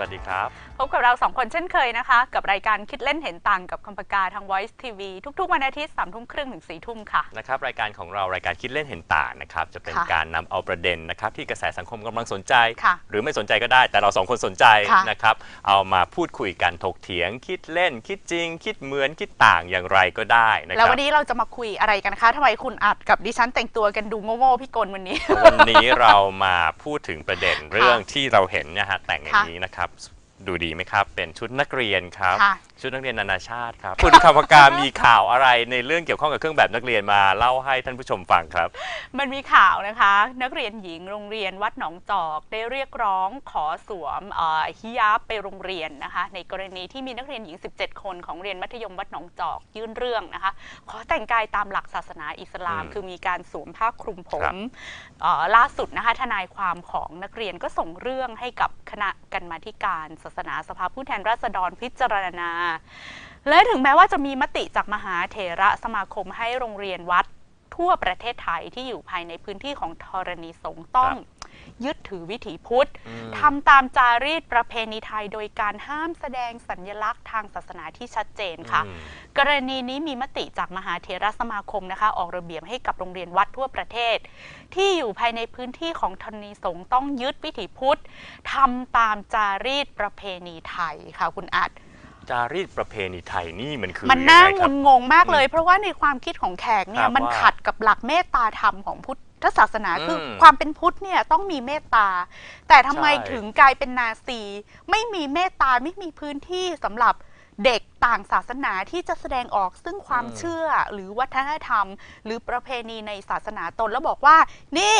วัสดีครับ กับเราสองคนเช่นเคยนะคะ กับรายการคิดเล่นเห็นต่างกับคำปากกาทาง Voice TV ทุกๆ วันอาทิตย์สามทุ่มครึ่งถึงสี่ทุ่มค่ะ นะครับรายการของเรารายการคิดเล่นเห็นต่างนะครับจะเป็นค่ะการนำเอาประเด็นนะครับที่กระแสสังคมกำลังสนใจ ค่ะหรือไม่สนใจก็ได้ แต่เราสองคนสนใจค่ะนะครับเอามาพูดคุยกันถกเถียง คิดเล่น คิดจริง คิดเหมือนคิดต่างอย่างไรก็ได้นะคแล้วรับวันนี้เราจะมาคุยอะไรกันคะทำไมคุณอัดกับดิฉันแต่งตัวกันดูโง่ๆพี่กลวันนี้ วันนี้เรามาพูดถึงประเด็นเรื่องที่เราเห็นเนะฮะแต่งอย่างค่ะนี้นะครับ ดูดีไหมครับ เป็นชุดนักเรียนครับ ค่ะ ชุดนักเรียนนานาชาติครับ คุณคำปากกามีข่าวอะไรในเรื่องเกี่ยวข้องกับเครื่องแบบนักเรียนมาเล่าให้ท่านผู้ชมฟังครับ มันมีข่าวนะคะ นักเรียนหญิงโรงเรียนวัดหนองจอกได้เรียกร้องขอสวมเอ่อฮิญาบไปโรงเรียนนะคะ ในกรณีที่มีนักเรียนหญิง 17 คนของเรียนมัธยมวัดหนองจอกยื่นเรื่องนะคะ ขอแต่งกายตามหลักศาสนาอิสลามอืมคือมีการสวมผ้าคลุมผครัมบเอ่อล่าสุดนะคะทนายความของนักเรียนก็ส่งเรื่องให้กับคณะกรรมาธิการศาสนาสภาผู้แทนราษฎรพิจารณาและถึงแม้ว่าจะมีมติจากมหาเถระสมาคมให้โรงเรียนวัดทั่วประเทศไทยที่อยู่ภายในพื้นที่ของธรณีสงฆ์ต้องยึดถือวิถีพุทธอืมทำตามจารีตประเพณีไทย โดยการห้ามแสดงสัญลักษณ์ทางศาสนาที่ชัดเจนค่ะอืมกรณีนี้มีมติจากมหาเถรสมาคมนะคะ ออกระเบียบให้กับโรงเรียนวัดทั่วประเทศ ที่อยู่ภายในพื้นที่ของธรณีสงฆ์ต้องยึดวิถีพุทธทำตามจารีตประเพณีไทยค่ะคุณอัด จารีตประเพณีไทยนี่มันคือมันน่ายังไงคงุรับ นงงมากเลย เพราะว่าในความคิดของแขกเนี่ครัยบมันว่าขัดกับหลักเมตตาธรรมของพุทธศาสนาคืออมความเป็นพุทธเนี่ยต้องมีเมตตา แต่ทำไมใช่ ถึงกลายเป็นนาซี ไม่มีเมตตาไม่มีพื้นที่สำหรับเด็กต่างศาสนาที่จะแสดงออกซึ่งความเชื่อหรือวัฒนธรรม หรือประเพณีในศาสนาตนแล้วบอกว่า นี่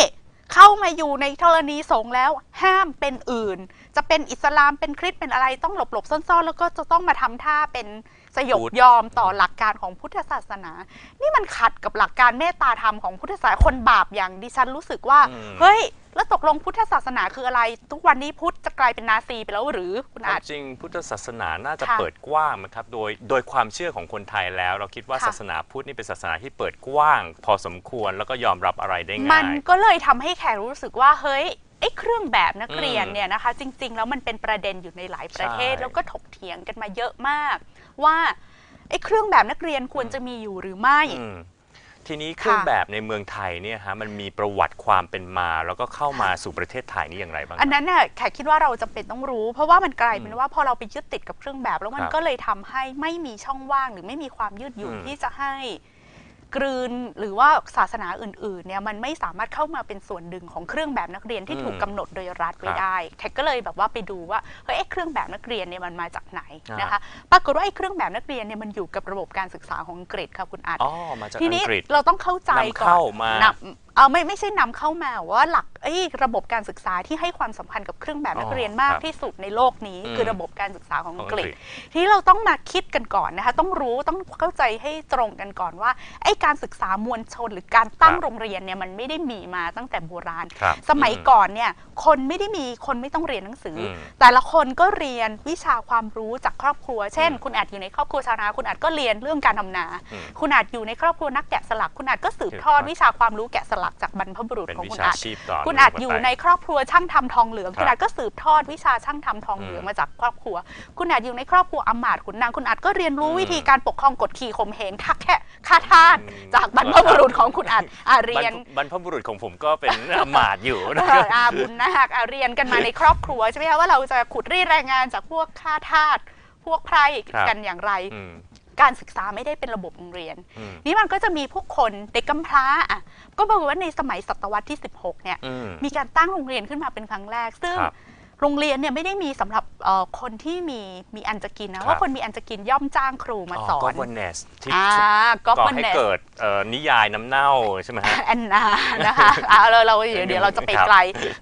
เข้ามาอยู่ในธรณีสงฆ์แล้วห้ามเป็นอื่น จะเป็นอิสลามเป็นคริสต์เป็นอะไรต้องหลบหลบซ่อนๆ แล้วก็จะต้องมาทำท่าเป็น สยบพุทธยอมต่อหลักการของพุทธศาสนา นี่มันขัดกับหลักการเมตตาธรรมของพุทธศาสนาคนบาปอย่างดิฉันรู้สึกว่าอืมเฮ้ย แล้วตกลงพุทธศาสนาคืออะไร ทุกวันนี้พุทธจะกลายเป็นนาซีไปแล้วหรือคุณควาอามจจริง พุทธศาสนาน่าจะค่ะเปิดกว้างนะครับโดยโดยความเชื่อของคนไทยแล้ว เราคิดว่าค่ะศาสนาพุทธนี่เป็นศาสนาที่เปิดกว้าง พอสมควรแล้วก็ยอมรับอะไรได้มัง่านยก็เลยทำให้แขกรู้สึกว่าเฮ้ย ไอ้เครื่องแบบนักเรียนอืมเนี่ยนะคะ จริง ๆ แล้วมันเป็นประเด็นอยู่ในหลายประเทศ ใช่ แล้วก็ถกเถียงกันมาเยอะมาก ว่าไอ้เครื่องแบบนักเรียนควรจะมีอยู่หรือไม่ อืมทีนี้เครื่องค่ะ แบบในเมืองไทยเนี่ยฮะมันมีประวัติความเป็นมา แล้วก็เข้ามาสู่ประเทศไทยนี่อย่างไรบ้างอันครับนั้นน่ะแขกคิดว่าเราจำเป็นต้องรู้ เพราะว่ามันกลายเป็นอืมว่าพอเราไปยึดติดกับเครื่องแบบ แล้วมันครับก็เลยทำให้ไม่มีช่องว่างหรือไม่มีความยืดหยุ่นอืมที่จะให้ กลืนหรือว่าศาสนาอื่นๆเนี่ยมันไม่สามารถเข้ามาเป็นส่วนหนึ่งของเครื่องแบบนักเรียนที่อืมถูกกำหนดโดยรัฐไว้ครับได้แขกก็เลยแบบว่าไปดูว่าเฮ้ยไอ้เครื่องแบบนักเรียนเนี่ยมันมาจากไหนอ่านนะคะปรากฏว่าไอ้เครื่องแบบนักเรียนเนี่ยมันอยู่กับระบบการศึกษาของอังกฤษค่ะคุณอาจอ๋อมาจากทีอันี้งกฤษเราต้องเข้าใจนำก่อนเข้ามานำเออไม่ไม่ใช่นำเข้ามาว่าหลักเอ้ยระบบการศึกษาที่ให้ความสำคัญกับเครื่องแบบนักเรียนมากครับที่สุดในโลกนี้อืมคือระบบการศึกษาของขออังงอักงฤกษฤษ ทีนี้เราต้องมาคิดกันก่อนนะคะต้องรู้ต้องเข้าใจให้ตรงกันก่อนว่าไอ้การศึกษามวลชนหรือการตั้งครับโรงเรียนเนี่ยมันไม่ได้มีมาตั้งแต่โบราณครับสมัยอืมก่อนเนี่ยคนไม่ได้มีคนไม่ต้องเรียนหนังสืออมแต่ละคนก็เรียนวิชาความรู้จากครอบครัว เช่นอืมคุณอาจอยู่ในครอบครัวชาวนา คุณอาจก็เรียนเรื่องการทำนาอืมคุณอาจอยู่ในครอบครัวนักแกะสลัก คุณอาจก็สืบทอดสืบทอดวิชาความรู้แกะสลักจากบรรพบุรุษเป็นของวิคุณชาอาจ ชีพต่อคุณอาจเนื่งอยู่ไปในครอบครัวช่างทำทองเหลือง ครับคุณอาจก็สืบทอดวิชาช่างทำทองเหลืองอืมมาจากครอบครัว คุณอาจอยู่ในครอบครัวอำมาตย์ขุนนางคุณอาจก็เรียนรู้อืมวิธีการปกครองกดขี่ข่มเหงทักแค่คาทาสอืม จากบรรพบุรุษของคุณอาจอาเรียน บรรพบรรพบุรุษของผมก็เป็น อำมาตย์อยู่นะเอออาบุญนาคอาเรียนกันมาในครอบครัวใช่ไหมคะว่าเราจะขุดรีดแรงงานจากพวกข้าทาสพวกไพร่ครับ กันอย่างไรอืม การศึกษาไม่ได้เป็นระบบโรงเรียนอืมนี่มันก็จะมีผู้คนเด็กกำพร้าอะก็บอกว่าในสมัยศตวรรษที่ 16 เนี่ยอืมมีการตั้งโรงเรียนขึ้นมาเป็นครั้งแรก ซึ่งครับโรงเรียนเนี่ยไม่ได้มีสำหรับเอ่อคนที่มีมีอันจะกินครันะบว่าคนมีอันจะกินย่อมจ้างครูมาสอน governance ที่อ่าก็ก่อมันให้เนเกิดเอ่อนิยายน้ำเน่าใช่ไหมฮะแอนนานะคะอ่าเราเราเดี๋ยวเดี๋ยวเราจะไปครับไกล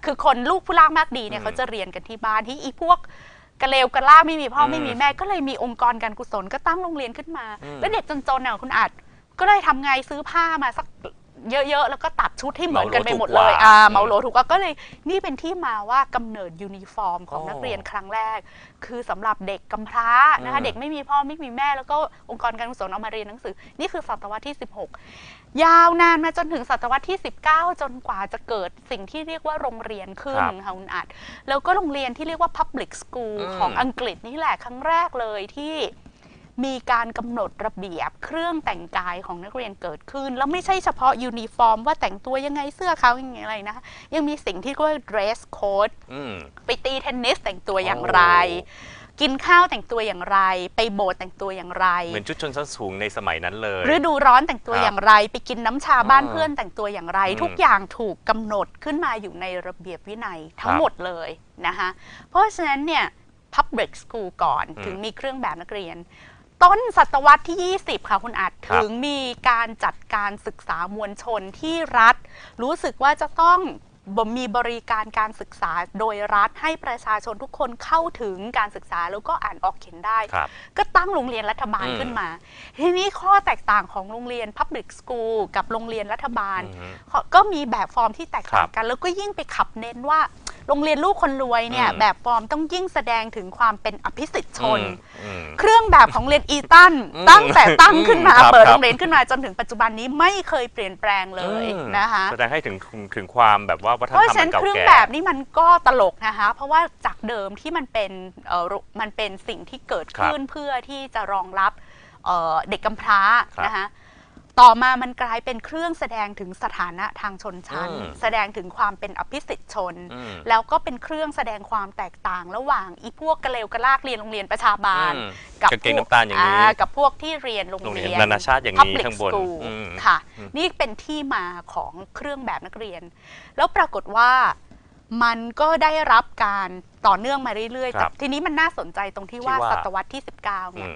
คือคนลูกผู้ล่างมากดีเนี่ยอืมเขาจะเรียนกันที่บ้านที่อีพวก กระเลวกระล่าไม่มีพ่ออืมไม่มีแม่ก็เลยมีองค์กรการกุศลก็ตั้งโรงเรียนขึ้นมาอืมแล้วเด็กจนๆเนี่ยคุณอาจก็เลยทำไงซื้อผ้ามาสักเยอะๆ แล้วก็ตัดชุดให้เหมือนกันไปหมดเหมาเลโหลยถูกกว่าอ่าอืมเหมาโหลถูกกว่าก็เลยนี่เป็นที่มาว่ากำเนิดยูนิฟอร์มของอ๋อนักเรียนครั้งแรก คือสำหรับเด็กกำพร้านะคะอืมเด็กไม่มีพ่อไม่มีแม่แล้วก็องค์กรการกุศลเอามาเรียนหนังสือ นี่คือศตวรรษที่ 16 ยาวนานมาจนถึงศตวรรษที่ 19 จนกว่าจะเกิดสิ่งที่เรียกว่าโรงเรียนขึ้นครับค่ะคุณอัด แล้วก็โรงเรียนที่เรียกว่า Public School อืม ของอังกฤษนี่แหละครั้งแรกเลยที่ มีการกำหนดระเบียบเครื่องแต่งกายของนักเรียนเกิดขึ้น แล้วไม่ใช่เฉพาะยูนิฟอร์ม ว่าแต่งตัวยังไงเสื้อเขายังไงอะไรนะคะยังมีสิ่งที่เรียกว่า dress code อืมไปตีเทนนิสแต่งตัวอย่างไรโอ้กินข้าวแต่งตัวอย่างไร ไปโบสถ์แต่งตัวอย่างไร เหมือนชุดชนชั้นสูงในสมัยนั้นเลยฤดูร้อนแต่งตัวครับอย่างไร ไปกินน้ำชาบ้านอ่าเพื่อนแต่งตัวอย่างไรอืมทุกอย่างถูกกำหนดขึ้นมาอยู่ในระเบียบวินัยทั้คงรับหมดเลยนะคะเพราะฉะนั้นเนี่ย public school ก่อนอืมถึงมีเครื่องแบบนักเรียน ต้นศตวรรษที่ 20 ค่ะคุณอาจครับ ถึงมีการจัดการศึกษามวลชนที่รัฐ รู้สึกว่าจะต้องบมีบริการการศึกษาโดยรัฐให้ประชาชนทุกคนเข้าถึงการศึกษาแล้วก็อ่านออกเขียนได้ ครับ ก็ตั้งโรงเรียนรัฐบาลอืม ขึ้นมา ทีนี้ข้อแตกต่างของโรงเรียน Public School กับโรงเรียนรัฐบาล อืมเขาก็มีแบบฟอร์มที่แตกต่างครับกัน แล้วก็ยิ่งไปขับเน้นว่า โรงเรียนลูกคนรวยเนี่ยอืมแบบฟอร์มต้องยิ่งแสดงถึงความเป็นอภิสิทธิชน อืม เครื่องแบบของเรียนอีตันอืมตั้งแต่ตั้งขึ้นมาครับเปิดครับ โรงเรียนขึ้นมาจนถึงปัจจุบันนี้ไม่เคยเปลี่ยนแปลงเลยอืมนะคะ แสดงให้ถึงถึงความแบบว่าวัฒนธรเพรราะมฉะอันั้นนเก่าเครื่องแก่ แบบนี่มันก็ตลกนะคะ เพราะว่าจากเดิมที่มันเป็นเอ่อรุมันเป็นสิ่งที่เกิดขึ้นเพื่อที่จะรองรับเอ่อเด็กกำพร้าครับนะคะ ต่อมามันกลายเป็นเครื่องแสดงถึงสถานะทางชนชั้น อืมแสดงถึงความเป็นอภิสิทธิชน อืมแล้วก็เป็นเครื่องแสดงความแตกต่าง ระหว่างอีพวกกระเลวกระลากเรียนโรงเรียนประชาบาลอืมกับกางเกงพวน้ำตาลอย่างนี้กับพวกที่เรียนโรงโรงเรีเรียยนน นานาชาติอย่างนี้ Public ข้างบน School อืม ค่ะอืมนี่เป็นที่มาของเครื่องแบบนักเรียน แล้วปรากฏว่ามันก็ได้รับการต่อเนื่องมาเรื่อยๆครัแต่บทีนี้มันน่าสนใจตรงที่ว่าที่ว่า ศตวรรษที่ 19 อืเนี่ย ม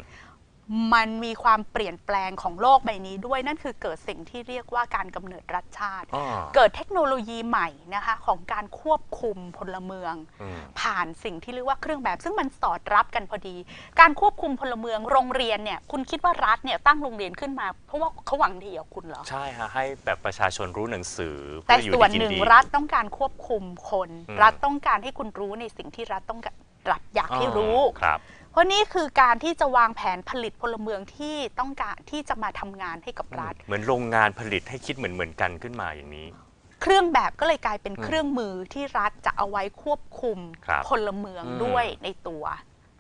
มันมีความเปลี่ยนแปลงของโลกใบนี้ด้วยนั่นคือเกิดสิ่งที่เรียกว่าการกำเนิดรัฐชาติอ๋อเกิดเทคโนโลยีใหม่นะคะของการควบคุมพลเมืองอืมผ่านสิ่งที่เรียกว่าเครื่องแบบ ซึ่งมันสอดรับกันพอดี การควบคุมพลเมืองโรงเรียนเนี่ยคุณคิดว่ารัฐเนี่ยตั้งโรงเรียนขึ้นมา เพราะว่าเขาหวังดีกับคุณเหรอ ใช่ฮะให้แบบประชาชนรู้หนังสือแต่เพื่ออยู่ส่วนดีกิหนึ่งดีรัฐต้องการควบคุมคนอืมรัฐต้องการให้คุณรู้ในสิ่งที่รัฐต้องการรัฐอยากให้รู้อ๋อครับ เพราะนี่คือการที่จะวางแผนผลิตพลเมืองที่ต้องการที่จะมาทำงานให้กับรัฐ เหมือนโรงงานผลิตให้คิดเหมือนเหมือนกันขึ้นมาอย่างนี้ เครื่องแบบก็เลยกลายเป็นอืมเครื่องมือที่รัฐจะเอาไว้ควบคุมครับพลเมืองอืม ด้วยในตัว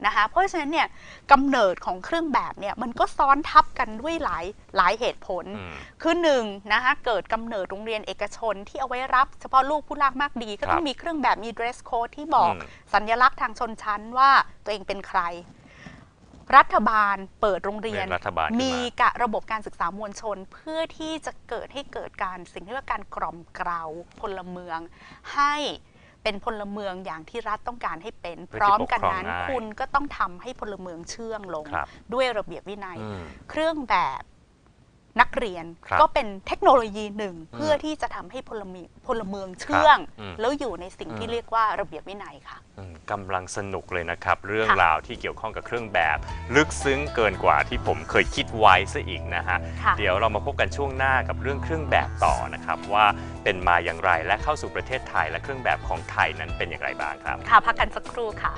นะคะเพราะฉะนั้นเนี่ยกำเนิดของเครื่องแบบเนี่ยมันก็ซ้อนทับกันด้วยหลายหลายเหตุผลอืมคือหนึ่งนะคะเกิดกำเนิดโรงเรียนเอกชนที่เอาไว้รับ เฉพาะลูกผู้ลากมากดี ก็ต้อคงรับมีเครื่องแบบมี dress code ที่บอกอืมสัญลักษณ์ทางชนชั้นว่าตัวเองเป็นใคร รัฐบาลเปิดโรงเรียนเรียนรัฐบาลขึ้นมามีมีกะระบบการศึกษามวลชน เพื่อที่จะเกิดให้เกิดการสิ่งที่เรียกว่าการกล่อมเกลาพลเมืองให้ เป็นพลเมืองอย่างที่รัฐต้องการให้เป็นเพื่พอที่ร้อมกันนั้นปกครองง่ายคุณก็ต้องทำให้พลเมืองเชื่องลงครับด้วยระเบียบวินัยอืมเครื่องแบบ นักเรียนครับก็เป็นเทคโนโลยีหนึ่งอืมเพื่อที่จะทำให้พลเมืองพลเมืองเชื่องอืม แล้วอยู่ในสิ่งที่อืมเรียกว่าระเบียบวินัยค่ะ อืมกำลังสนุกเลยนะครับ เรื่องค่ะ ราวที่เกี่ยวข้องกับเครื่องแบบ ลึกซึ้งเกินกว่าที่ผมเคยคิดไว้ซะอีกนะฮะ ค่ะ เดี๋ยวเรามาพบกันช่วงหน้ากับเรื่องเครื่องแบบต่อนะครับ ว่าเป็นมาอย่างไรและเข้าสู่ประเทศไทย และเครื่องแบบของไทยนั้นเป็นอย่างไรบ้างครับ ค่ะพักกันสักครู่ค่ะ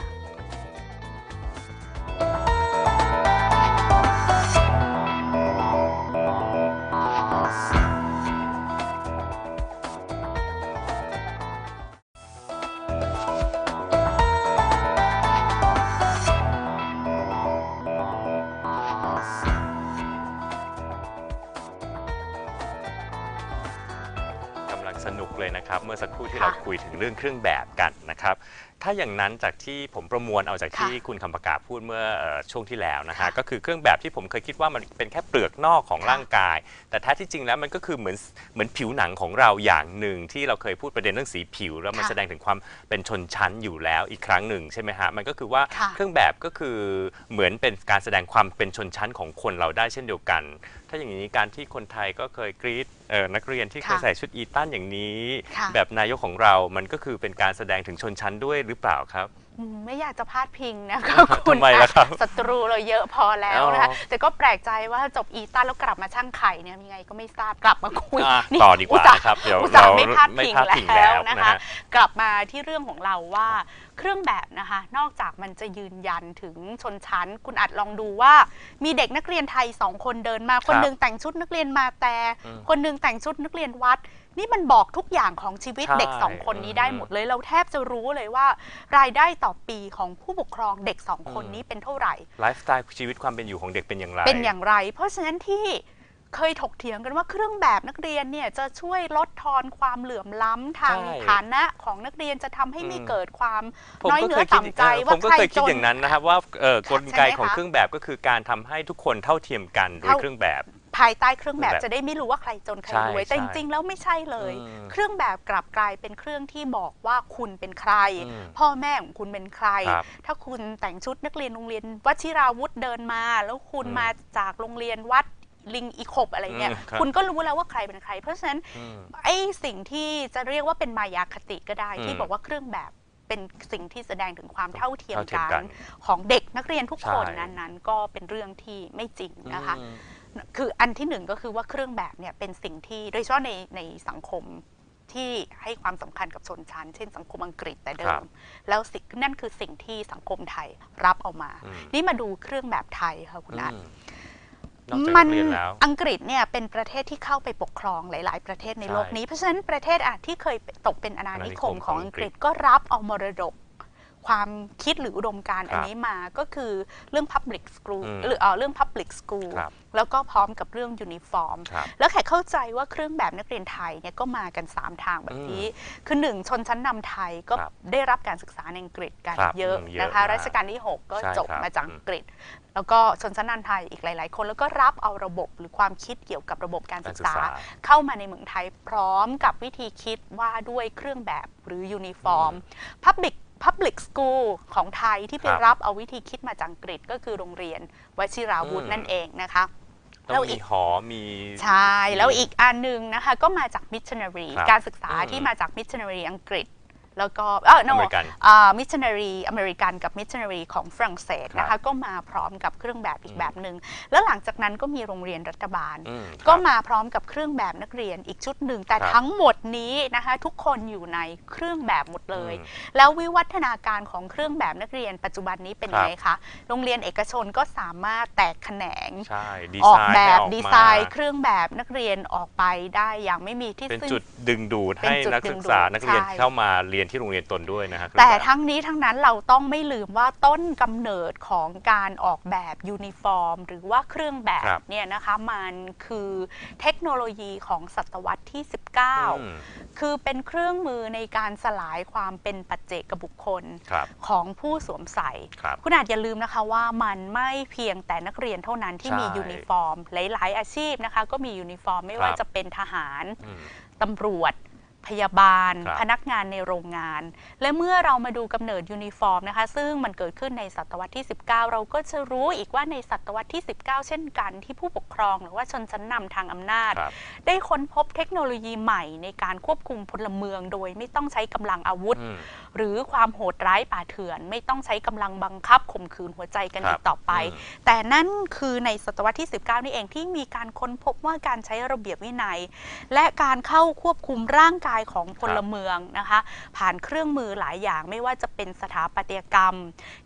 เลยนะครับ เมื่อสักครู่ที่ค่ะเราคุยถึงเรื่องเครื่องแบบกันนะครับ ถ้าอย่างนั้นจากที่ผมประมวลเอาจากที่ค่ะคุณคำประกาศพูดเมื่อเอ่อช่วงที่แล้วนะฮะค่ะก็คือเครื่องแบบที่ผมเคยคิดว่ามันเป็นแค่เปลือกนอกของค่ะร่างกาย แต่แท้ที่จริงแล้วมันก็คือเหมือนเหมือนผิวหนังของเราอย่างหนึ่งที่เราเคยพูดประเด็นเรื่องสีผิว แล้วมันค่ะแสดงถึงความเป็นชนชั้นอยู่แล้วอีกครั้งหนึ่งใช่ไหมฮะมันก็คือว่าค่ะเครื่องแบบก็คือเหมือนเป็นการแสดงความเป็นชนชั้นของคนเราได้เช่นเดียวกันถ้าอย่างนี้การที่คนไทยก็เคยกรีดเอ่อนักเรียนที่เคยค่ะใส่ชุดอีตันอย่างนี้ ค่ะ แบบนายกของเรา มันก็คือเป็นการแสดงถึงชนชั้นด้วยหรือเปล่าครับ อืมไม่อยากจะพาดพิงนะคะ คุณทำไมล่ะครับศัตรูเราเยอะพอแล้วนะคะ อ๋อแต่ก็แปลกใจว่าจบอีตันแล้วกลับมาช่างไข่เนี่ยยังไงก็ไม่ทราบกลับมาคุยอะนี่ต่อดีกว่าตส่ห์นะครับเดี๋ยวอุตส่าห์เราไม่พาดไม่พิงพาดพิงแล้วแล้วนะนะคะ ฮะ กลับมาที่เรื่องของเราว่าเครื่องแบบนะคะ นอกจากมันจะยืนยันถึงชนชั้น คุณอาจลองดูว่า มีเด็กนักเรียนไทยสองคนเดินมา คนหนึ่งแต่งชุดนักเรียนมาแต่ อืม คนหนึ่งแต่งชุดนักเรียนวัด นี่มันบอกทุกอย่างของชีวิตใช่เด็กสองคนนี้ได้หมดเลยเราแทบจะรู้เลยว่า รายได้ต่อปีของผู้ปกครองเด็กสองคนอืมนี้เป็นเท่าไหร่ ไลฟ์สไตล์ชีวิตความเป็นอยู่ของเด็กเป็นอย่างไร เป็นอย่างไร เพราะฉะนั้นที่เคยถกเถียงกันว่าเครื่องแบบนักเรียนเนี่ยจะช่วยลดทอนความเหลื่อมล้ำทางใช่ฐานะของนักเรียนจะทำให้ไม่อืม เกิดความผมน้อยก็เนื้เคอยคิดต่ำใจเออว่าผมก็ใครเคยคิดจนอย่างนั้นนะครับว่าเอ่อกลไกใช่ไหมของคะเครื่องแบบก็คือการทำให้ทุกคนเท่าเทียมกันโดยเท่า เครื่องแบบ ภายใต้เครื่องแบบเครื่องแบบจะได้ไม่รู้ว่าใครจนใครใช่รวย แต่ใช่จริงๆแล้วไม่ใช่เลยอืมเครื่องแบบกลับกลายเป็นเครื่องที่บอกว่าคุณเป็นใครอืมพ่อแม่ของคุณเป็นใครครับถ้าคุณแต่งชุดนักเรียนโรงเรียนวชิราวุธเดินมา แล้วคุณอืมมาจากโรงเรียนวัดลิงอีขบอะไรเนี่ยอืมครับคุณก็รู้แล้วว่าใครเป็นใคร เพราะฉะนั้นอืมไอ้สิ่งที่จะเรียกว่าเป็นมายาคติก็ได้อืมที่บอกว่าเครื่องแบบเป็นสิ่งที่แสดงถึงความเท่าเทียมเท่าเทียมกักันนของเด็กนักเรียนทุกคนใช่นั้นๆ ก็เป็นเรื่องที่ไม่จริงนะคะอืม คืออันที่หนึ่งก็คือว่าเครื่องแบบเนี่ยเป็นสิ่งที่โดยเฉพาะในในสังคมที่ให้ความสำคัญกับชนชั้น เช่นสังคมอังกฤษแต่เดิครัมบแล้วสิ่งนั่นคือสิ่งที่สังคมไทยรับเอามาอืมนี่มาดูเครื่องแบบไทยค่ะคุณนัทอืมนอกจากมันักเรียนแล้วอังกฤษเนี่ยเป็นประเทศที่เข้าไปปกครองหลาย ๆ ประเทศในใช่โลกนี้ เพราะฉะนั้นประเทศอะที่เคยตกเป็นอาณานิคมอาณานิคมของของอัอังงกกฤฤษษก็รับเอามรดก ความคิดหรืออุดมการณ์ครับอันนี้มาก็คือเรื่อง Public School อืมหรือเอ่อเรื่อง Public School ครับแล้วก็พร้อมกับเรื่องยูนิฟอร์มครับแล้วแขกเข้าใจว่าเครื่องแบบนักเรียนไทยเนี่ยก็มากัน 3 ทางแบบนี้ คือหนึ่งชนชั้นนำไทยก็ครับได้รับการศึกษาในอังกฤษกันครับเยอะอืมเยอะนะคะมากรัชกาลที่ 6 ก็ใช่จบครับมาจากอืมอังกฤษ แล้วก็ชนชั้นนำไทยอีกหลาย ๆ คนแล้วก็รับเอาระบบหรือความคิดเกี่ยวกับระบบการการศึกศึกษาษา เข้ามาในเมืองไทยพร้อมกับวิธีคิดว่าด้วยเครื่องแบบหรือยูนิฟอร์ม Public Public School ของไทยที่ไปครับรับเอาวิธีคิดมาจากอังกฤษก็คือโรงเรียนวชิราวุธอืมนั่นเองนะคะต้แล้อวงอีมีกหอมีใช่ แล้วอีกอันหนึ่งนะคะ ก็มาจากมิชชันนารีครับการศึกษาอืมที่มาจากมิชชันนารีอังกฤษ แล้วก็เออ no อเมริกันมิชชันนารีอเมริกันกับมิชชันนารีของฝรั่งเศสนะครัคะบก็มาพร้อมกับเครื่องแบบอีอืกมแบบหนึ่งแล้วหลังจากนั้นก็มีโรงเรียนรัฐบาล อืมก็ครับมาพร้อมกับเครื่องแบบนักเรียนอีกชุดหนึ่งแต่ครับทั้งหมดนี้นะคะทุกคนอยู่ในเครื่องแบบหมดเลย อืมแล้ววิวัฒนาการของเครื่องแบบนักเรียนปัจจุบันนี้เป็นครับ ยังไงคะโรงเรียนเอกชนก็สามารถแตกแขนง ใช่ดีออไซกน์แบให้บออกดีมาไซน์เครื่องแบบนักเรียนออกไปได้อย่างไม่มีที่เป็นสิ้น จุดดึงดูดเป็นให้จุดนักศึกษาดึงดูดนักเรียนใช่ เข้ามาเรียนที่โรงเรียนตนด้วยนะฮะเครื่องแต่แบบทั้งนี้ทั้งนั้นเราต้องไม่ลืมว่าต้นกำเนิดของการออกแบบยูนิฟอร์ม หรือว่าเครื่องแบครับบเนี่ยนะคะมันคือเทคโนโลยีของศตวรรษที่อืม19 คือเป็นเครื่องมือในการสลายความเป็นปัจเจกบุคคลครับของผู้สวมใส่ครับคุณอาจอย่าลืมนะคะว่ามันไม่เพียงแต่นักเรียนเท่านั้นที่ใช่มียูนิฟอร์ม หลาย ๆ อาชีพนะคะก็มียูนิฟอร์มไม่ครับว่าจะเป็นทหารอืมตำรวจ พยาบาลครับพนักงานในโรงงาน และเมื่อเรามาดูกำเนิดยูนิฟอร์มนะคะ ซึ่งมันเกิดขึ้นในศตวรรษที่ 19 เราก็จะรู้อีกว่าในศตวรรษที่ 19 เช่นกัน ที่ผู้ปกครองหรือว่าชนชั้นนำทางอำนาจครับได้ค้นพบเทคโนโลยีใหม่ในการควบคุมพลเมือง โดยไม่ต้องใช้กำลังอาวุธอืมหรือความโหดร้ายป่าเถื่อน ไม่ต้องใช้กำลังบังคับข่มขืนหัวใจกันครับอีกต่อไปอืมแต่นั่นคือในศตวรรษที่ 19 นี่เองที่มีการค้นพบว่าการใช้ระเบียบวินัย และการเข้าควบคุมร่างกายของพลเมืองนะคะ ผ่านเครื่องมือหลายอย่างไม่ว่าจะเป็นสถาปัตยกรรม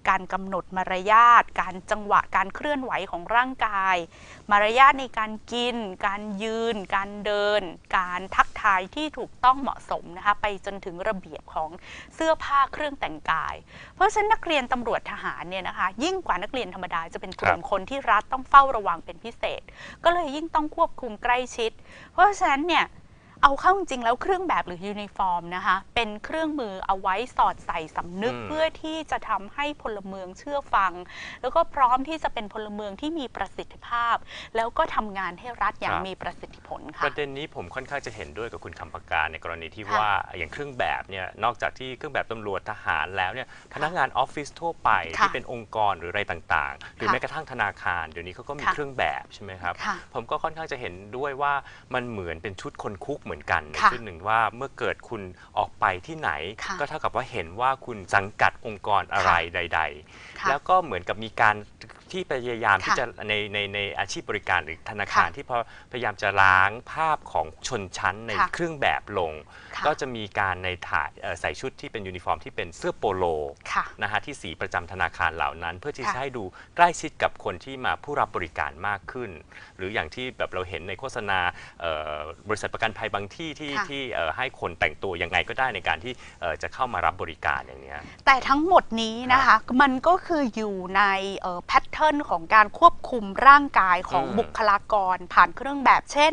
การกำหนดมารยาทการจังหวะการเคลื่อนไหวของร่างกาย มารยาทในการกิน การยืน การเดิน การทักทายที่ถูกต้องเหมาะสมนะคะไปจนถึงระเบียบของเสื้อผ้าเครื่องแต่งกาย เพราะฉะนั้นนักเรียนตำรวจทหารเนี่ยนะคะยิ่งกว่านักเรียนธรรมดาจะเป็นกลุ่มครับคนที่รัฐต้องเฝ้าระวังเป็นพิเศษ ก็เลยยิ่งต้องควบคุมใกล้ชิด เพราะฉะนั้นเนี่ย เอาเข้าจริงๆแล้วเครื่องแบบหรือยูนิฟอร์มนะคะ เป็นเครื่องมือเอาไว้สอดใส่สำนึกอืม เพื่อที่จะทำให้พลเมืองเชื่อฟัง แล้วก็พร้อมที่จะเป็นพลเมืองที่มีประสิทธิภาพ แล้วก็ทำงานให้รัฐอย่างมีประสิทธิผลปค่ะ ระเด็นนี้ผมค่อนข้างจะเห็นด้วยกับคุณคำปากการในกรณีที่ค่ะว่าอย่างเครื่องแบบเนี่ยนอกจากที่เครื่องแบบตำรวจทหารแล้วเนี่ยพนักงานออฟฟิศทั่วไปค่ะที่เป็นองค์กรหรืออะไรต่างๆ หรือค่ะแม้กระทั่งธนาคารเดี๋ยวนี้เขาก็มีค่ะเครื่องแบบใช่ไหมครับ ค่ะผมก็ค่อนข้างจะเห็นด้วยว่ามันเหมือนเป็นชุดคนคุกเหมือนกันในค่ะชุดหนึ่งว่าเมื่อเกิดคุณออกไปที่ไหน ค่ะก็เท่ากับว่าเห็นว่าคุณสังกัดองค์กรอะไรใด ๆ ค่ะแล้วก็เหมือนกับมีการที่พยายามที่ค่ะจะในในในอาชีพบริการหรือธนาคารค่ะที่พอพยายามจะล้างภาพของชนชั้นในค่ะเครื่องแบบลง ค่ะ ก็จะมีการในถ่ายเอ่อใส่ชุดที่เป็นยูนิฟอร์มที่เป็นเสื้อโปโล ค่ะ นะฮะที่สีประจำธนาคารเหล่านั้น เพื่อที่ค่ะจะให้ดูใกล้ชิดกับคนที่มาผู้รับบริการมากขึ้น หรืออย่างที่แบบเราเห็นในโฆษณาเอ่อบริษัทประกันภัยบางที่ที่ค่ะ ที่เอ่อให้คนแต่งตัวยังไงก็ได้ในการที่เอ่อจะเข้ามารับบริการอย่างเนี้ย แต่ทั้งหมดนี้นะคะ มันก็คืออยู่ในแพทเทิร์นของการควบคุมร่างกายของอืมบุคลากรผ่านเครื่องแบบ เช่น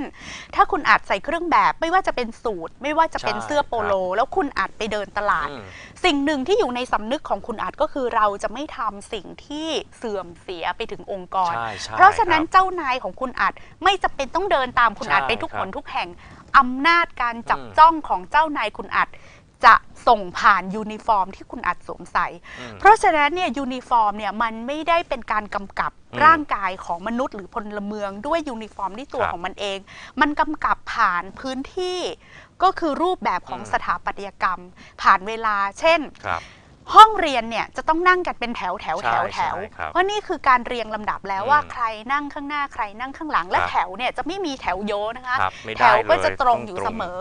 ถ้าคุณอาจใส่เครื่องแบบไม่ว่าจะเป็นสูทไม่ว่าจะเป็นใช่เสื้อโปโล แล้วคุณอาจไปเดินตลาด อืม สิ่งหนึ่งที่อยู่ในสำนึกของคุณอาจก็คือเราจะไม่ทำสิ่งที่เสื่อมเสียไปถึงองค์กร ใช่ใช่เพราะฉะนั้นคบ เจ้านายของคุณอาจไม่จำเป็นต้องเดินตามคุณใช่อาจไปทุกคหรับนทุกแห่ง อำนาจการจับอืมจ้องของเจ้านายคุณอาจจะส่งผ่านยูนิฟอร์มที่คุณอาจสวมใส่อืมเพราะฉะนั้นเนี่ยยูนิฟอร์มเนี่ยมันไม่ได้เป็นการกำกับอืมร่างกายของมนุษย์หรือพลเมืองด้วยยูนิฟอร์มที่ตัวครับของมันเอง มันกำกับผ่านพื้นที่ก็คือรูปแบบของอืมสถาปัตยกรรม ผ่านเวลา เช่นครับ ห้องเรียนเนี่ยจะต้องนั่งกันเป็นแถวแถวใช่แถวแถวใช่ครับเพราะนี่คือการเรียงลำดับแล้วอืมว่าใครนั่งข้างหน้าใครนั่งข้างหลังและครับแถวเนี่ยจะไม่มีแถวโยนะคะครับไม่แถได้วเลยก็จะตรงอยู่ตเสมอ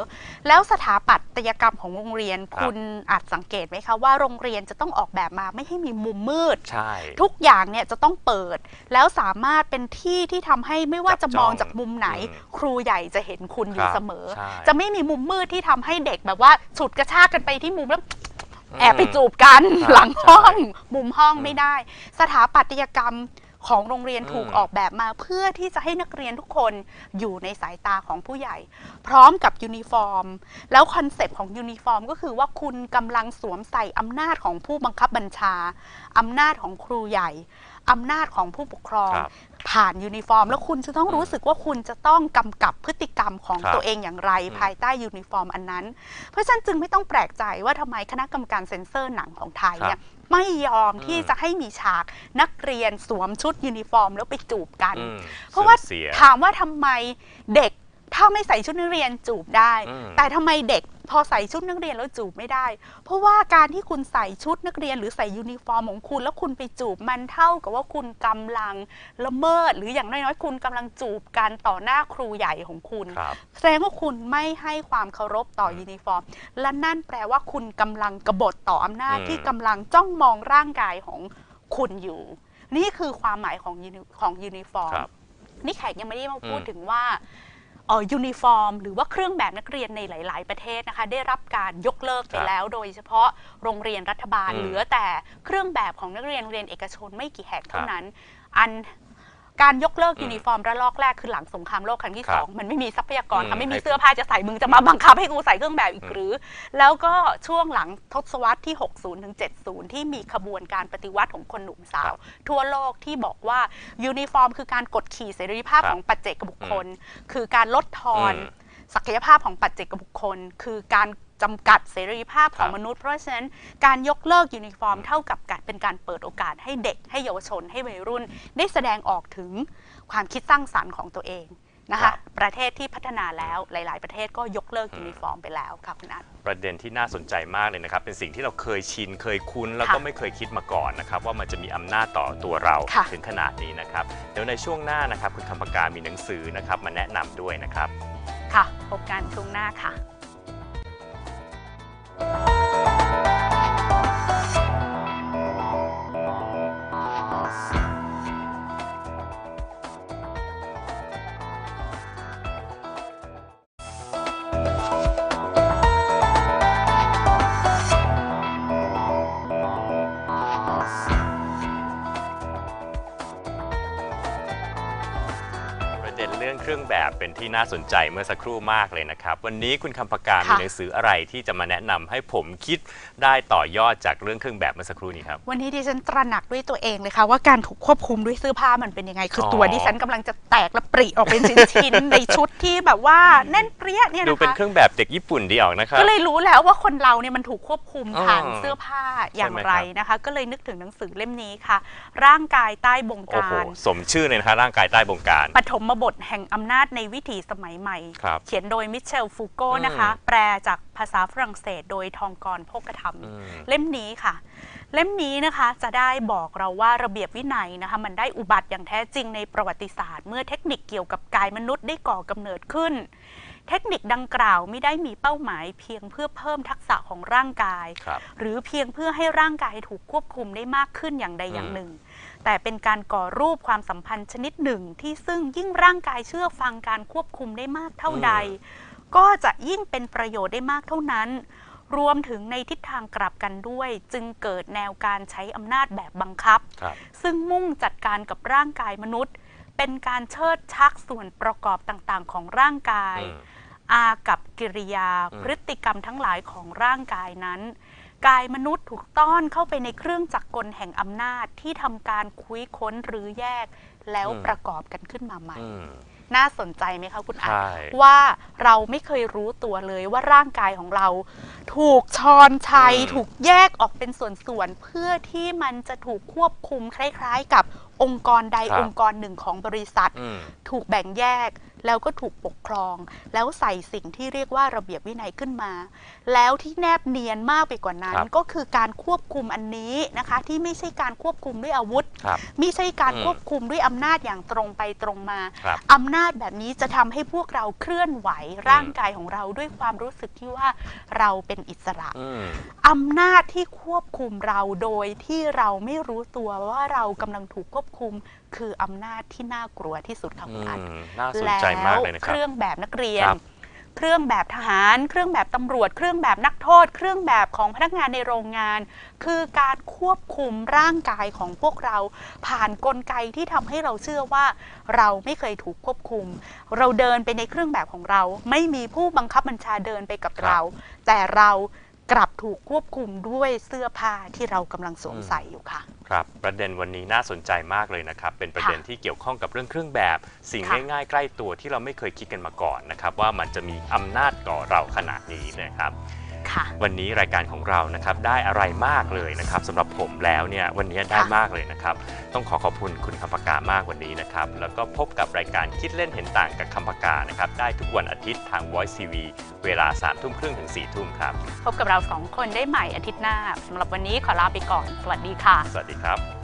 แล้วสถาปัตยกรรมของโรงเรียนครับคุณอาจสังเกตไหมคะว่าโรงเรียนจะต้องออกแบบมาไม่ให้มีมุมมืดใช่ทุกอย่างเนี่ยจะต้องเปิด แล้วสามารถเป็นที่ที่ทำให้ไม่ว่าจัจะบมองจ้องจากมุมไหนอืมครูใหญ่จะเห็นคุณอยู่ครับเสมอใช่จะไม่มีมุมมืดที่ทำให้เด็กแบบว่าฉุดกระชากกันไปที่มุมแล้วอืม แอบไปจูบกันครับหลังห้องใช่มุมห้องอืมไม่ได้ สถาปัตยกรรมของโรงเรียนอืมถูกออกแบบมาเพื่อที่จะให้นักเรียนทุกคนอยู่ในสายตาของผู้ใหญ่ พร้อมกับยูนิฟอร์ม แล้วคอนเซปต์ของยูนิฟอร์มก็คือว่าคุณกำลังสวมใส่อำนาจของผู้บังคับบัญชาอำนาจของครูใหญ่อำนาจของผู้ปกครอง ครับ ผ่านยูนิฟอร์ม แล้วคุณจะต้องรู้สึกว่าคุณจะต้องกำกับพฤติกรรมของครับตัวเองอย่างไรอืมภายใต้ยูนิฟอร์มอันนั้น เพราะฉะนั้นจึงไม่ต้องแปลกใจว่าทำไมคณะกรรมการเซ็นเซอร์หนังของไทยเนี่ยไม่ยอมที่อืมจะให้มีฉากนักเรียนสวมชุดยูนิฟอร์ม แล้วไปจูบกันอืมเพราะว่าเสื่อมเสียถามว่าทำไมเด็กถ้าไม่ใส่ชุดนักเรียนจูบได้อืมแต่ทำไมเด็ก พอใส่ชุดนักเรียนแล้วจูบไม่ได้ เพราะว่าการที่คุณใส่ชุดนักเรียนหรือใส่ยูนิฟอร์มของคุณ แล้วคุณไปจูบมันเท่ากับว่าคุณกำลังละเมิด หรืออย่างน้อยๆคุณกำลังจูบกันต่อหน้าครูใหญ่ของคุณครับแสดงว่าคุณไม่ให้ความเคารพต่อยูนิฟอร์ม และนั่นแปลว่าคุณกำลังกบฏต่ออำนาจอืมที่กำลังจ้องมองร่างกายของคุณอยู่ นี่คือความหมายของยูนิของยูนิฟอร์มครับนี่แขกยังไม่ได้มาพูดอืมถึงว่าเออ ยูนิฟอร์ม หรือว่าเครื่องแบบนักเรียนในหลาย ๆ ประเทศนะคะได้รับการยกเลิกไปแล้ว โดยเฉพาะโรงเรียนรัฐบาลอืมเหลือแต่เครื่องแบบของนักเรียนโรงเรียนเอกชนไม่กี่แห่งเท่าครับนั้น อัน การยกเลิกอืมยูนิฟอร์มระลอกแรกคือหลังสงครามโลกครั้งที่ครับสองมันไม่มีทรัพยากรอืมค่ะไม่มีให้เสื้อผ้าจะใส่มึงจะมาบังคับให้กูใส่เครื่องแบบอีกอืมหรือ แล้วก็ช่วงหลังทศวรรษที่ 60ถึง70 ที่มีขบวนการปฏิวัติของคนหนุ่มสาว ทั่วโลกที่บอกว่ายูนิฟอร์ม คือการกดขี่เสรีภาพครับของปัจเจกบุคคล คือการลดทอนอืมศักยภาพของปัจเจกบุคคล คือการจำกัดเสรีภาพของครับมนุษย์ เพราะฉะนั้นการยกเลิกยูนิฟอร์มเท่ากับการเป็นการเปิดโอกาสให้เด็กให้เยาวชนให้วัยรุ่น ได้แสดงออกถึงความคิดสร้างสรรค์ของตัวเองนะครัคะบประเทศที่พัฒนาแล้วหลาย ๆ ประเทศก็ยกเลิกยูนิฟอร์มไปแล้วค่ะคุณอันประเด็นที่น่าสนใจมากเลยนะครับ เป็นสิ่งที่เราเคยชินเคยคุ้น แล้วก็ค่ะไม่เคยคิดมาก่อนนะครับ ว่ามันจะมีอำนาจต่อตัวเราค่ะถึงขนาดนี้นะครับเดี๋ยวในช่วงหน้านะครับ คุณคำปากกามีหนังสือนะครับมาแนะนำด้วยนะครับ ค่ะพบกันช่วงหน้าค่ะ ป ระเด็นเรื่องเครื่องแบบเป็นที่น่าสนใจเมื่อสักครู่มากเลยนะครับ วันนี้คุณคำปากกาค่ะ มีหนังสืออะไรที่จะมาแนะนำให้ผมคิดได้ต่อยอดจากเรื่องเครื่องแบบเมื่อสักครู่นี้ครับ วันนี้ดิฉันตระหนักด้วยตัวเองเลยค่ะว่าการถูกควบคุมด้วยเสื้อผ้ามันเป็นยังไง คือออ ตัวดิฉันกำลังจะแตกและปริออกเป็นชิ้นๆ ในชุดที่แบบว่าแน่นเปรี้ยเนี่ยดูนะเป็นคะเครื่องแบบเด็กญี่ปุ่นดีออกนะครับ ก็เลยรู้แล้วว่าคนเราเนี่ยมันถูกควบคุมอ๋อผ่านเสื้อผ้าอย่างใช่ไหมไรครับนะคะ ก็เลยนึกถึงหนังสือเล่มนี้ค่ะ ร่างกายใต้บงโอ้กาโหรสมชื่อเลยนะครับร่างกายใต้บงการ ปฐมบทแห่งห่งอำนาจในวิถีสมัยใหม่ ครับเขียนโดยมิเชลฟูโกอืมนะคะแปลจากภาษาฝรั่งเศสโดยทองกรโภกธรรม อืม เล่มนี้ค่ะ เล่มนี้นะคะจะได้บอกเราว่าระเบียบวินัยนะคะมันได้อุบัติอย่างแท้จริงในประวัติศาสตร์ เมื่อเทคนิคเกี่ยวกับกายมนุษย์ได้ก่อกำเนิดขึ้น เทคนิคดังกล่าวไม่ได้มีเป้าหมายเพียงเพื่อเพิ่มทักษะของร่างกาย ครับ หรือเพียงเพื่อให้ร่างกายถูกควบคุมได้มากขึ้นอย่างใดอย่างอืมหนึ่ง แต่เป็นการก่อรูปความสัมพันธ์ชนิดหนึ่ง ที่ซึ่งยิ่งร่างกายเชื่อฟังการควบคุมได้มากเท่าใด ก็จะยิ่งเป็นประโยชน์ได้มากเท่านั้น รวมถึงในทิศทางกลับกันด้วย จึงเกิดแนวการใช้อำนาจแบบบังคับครับซึ่งมุ่งจัดการกับร่างกายมนุษย์ เป็นการเชิดชักส่วนประกอบต่างๆ ของร่างกายอืมอากับกิริยาอืมพฤติกรรมทั้งหลายของร่างกายนั้น กายมนุษย์ถูกต้อนเข้าไปในเครื่องจักรกลแห่งอำนาจที่ทำการคุยค้นหรือแยกแล้วประกอบกันขึ้นมาใหม่อืมน่าสนใจไหมคะคุณอาใช่ว่าเราไม่เคยรู้ตัวเลยว่าร่างกายของเรา ถูกชอนชัยอืมถูกแยกออกเป็นส่วนๆ เพื่อที่มันจะถูกควบคุมคล้าย ๆ กับองค์กรใดองค์กรหนึ่งของบริษัท อืม ถูกแบ่งแยกแล้วก็ถูกปกครอง แล้วใส่สิ่งที่เรียกว่าระเบียบวินัยขึ้นมา แล้วที่แนบเนียนมากไปกว่านั้น ครับ ก็คือการควบคุมอันนี้นะคะ ที่ไม่ใช่การควบคุมด้วยอาวุธ ครับ ไม่ใช่การอืมควบคุมด้วยอำนาจอย่างตรงไปตรงมาครับอำนาจแบบนี้จะทำให้พวกเราเคลื่อนไหวร่างกายของเราด้วยความรู้สึกที่ว่าเราเป็นอิสระ อืม อำนาจที่ควบคุมเราโดยที่เราไม่รู้ตัวว่าเรากำลังถูกควบคุมคืออำนาจที่น่ากลัวที่สุดค่ะคุณอันอืมน่าสนใจมากเลยนะคเครับรื่องแบบนักเรียนครับเครื่องแบบทหาร เครื่องแบบตำรวจ เครื่องแบบนักโทษ เครื่องแบบของพนักงานในโรงงาน คือการควบคุมร่างกายของพวกเรา ผ่านกลไกที่ทำให้เราเชื่อว่า เราไม่เคยถูกควบคุม เราเดินไปในเครื่องแบบของเรา ไม่มีผู้บังคับบัญชาเดินไปกับครับเรา แต่เรา กลับถูกควบคุมด้วยเสื้อผ้าที่เรากำลังสวมใส่อยู่ค่ะ ครับประเด็นวันนี้น่าสนใจมากเลยนะครับ เป็นประเด็นค่ะที่เกี่ยวข้องกับเรื่องเครื่องแบบ สิ่งค่ะ ง่ายๆ ใกล้ตัวที่เราไม่เคยคิดกันมาก่อนนะครับ ว่ามันจะมีอำนาจต่อเราขนาดนี้นะครับ ค่ะ วันนี้รายการของเรานะครับได้อะไรมากเลยนะครับสำหรับผมแล้วเนี่ยวันนี้ได้ค่ะมากเลยนะครับต้องขอขอบคุณคุณคำปากามากวันนี้นะครับแล้วก็พบกับรายการคิดเล่นเห็นต่างกับคำปากานะครับได้ทุกวันอาทิตย์ทาง Voice TV เวลา3ามทุ่มครึ่งถึง4ี่ทุ่มครับ พบกับเราสองคนได้ใหม่อาทิตย์หน้าสำหรับวันนี้ขอลาไปก่อน สวัสดีค่ะ สวัสดีครับ